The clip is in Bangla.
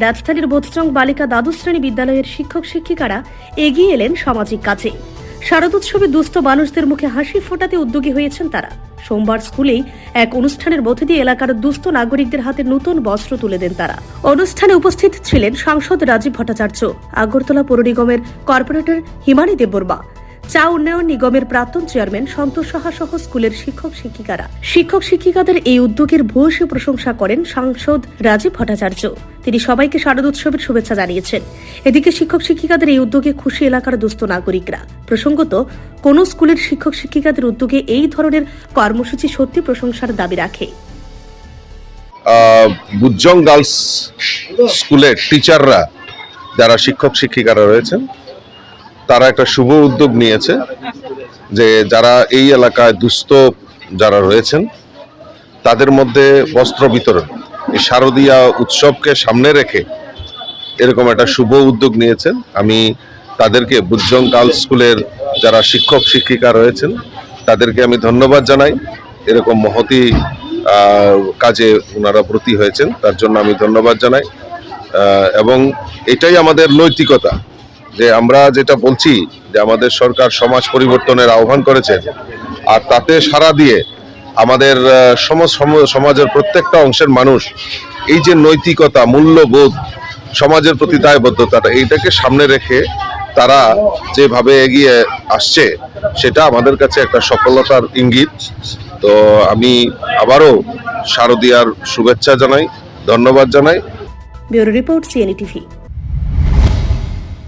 রাজধানীর বোধচং বালিকা দ্বাদশ শ্রেণি বিদ্যালয়ের শিক্ষক শিক্ষিকারা এগিয়ে এলেন সামাজিক কাজে। শারদোৎসবে দুস্থ মানুষদের মুখে হাসি ফোটাতে উদ্যোগী হয়েছেন তারা। সোমবার স্কুলেই এক অনুষ্ঠানের মধ্যে দিয়ে এলাকার দুস্থ নাগরিকদের হাতে নতুন বস্ত্র তুলে দেন তারা। অনুষ্ঠানে উপস্থিত ছিলেন সাংসদ রাজীব ভট্টাচার্য, আগরতলা পৌর নিগমের কর্পোরেটর হিমানী দেববর্মা চা উন্নয়ন নিগমের প্রাক্তন চেয়ারম্যান সন্তোষ সাহা সহ স্কুলের শিক্ষক শিক্ষিকারা। শিক্ষক শিক্ষিকাদের এই উদ্যোগের ভূয়সী প্রশংসা করেন সাংসদ রাজীব ভট্টাচার্য। তিনি সবাইকে শারদ উৎসবের শুভেচ্ছা জানিয়েছেন। এদিকে শিক্ষক শিক্ষিকাদের এই উদ্যোগে খুশি এলাকার দুস্থ নাগরিকরা। প্রসঙ্গত, কোন স্কুলের শিক্ষক শিক্ষিকাদের উদ্যোগে এই ধরনের কর্মসূচি সত্যি প্রশংসার দাবি রাখে। গার্লস স্কুলের টিচাররা, যারা শিক্ষক শিক্ষিকারা রয়েছেন তারা একটা শুভ উদ্যোগ নিয়েছে যে যারা এই এলাকায় দুস্থ যারা রয়েছেন, তাদের মধ্যে বস্ত্র বিতরণ, এই শারদীয়া উৎসবকে সামনে রেখে এরকম একটা শুভ উদ্যোগ নিয়েছেন। আমি তাদেরকে বুজ্জং গার্লস স্কুলের যারা শিক্ষক, শিক্ষিকা রয়েছেন, তাদেরকে আমি ধন্যবাদ জানাই। এরকম মহতি কাজে ওনারা ব্রতী হয়েছেন, তার জন্য আমি ধন্যবাদ জানাই। এবং এটাই আমাদের নৈতিকতা। যে আমরা যেটা বলছি যে আমাদের সরকার সমাজ পরিবর্তনের আহ্বান করেছে, আর তাতে সাড়া দিয়ে আমাদের সমাজ, সম- সমাজের প্রত্যেকটা অংশের মানুষ এই যে নৈতিকতা, মূল্যবোধ, সমাজের প্রতি দায়বদ্ধতাটা, এইটাকে সামনে রেখে তারা যেভাবে এগিয়ে আসছে, সেটা আমাদের কাছে একটা সফলতার ইঙ্গিত। তো আমি আবারও শারদীয়ার শুভেচ্ছা জানাই, ধন্যবাদ জানাই। Bureau report CNE TV.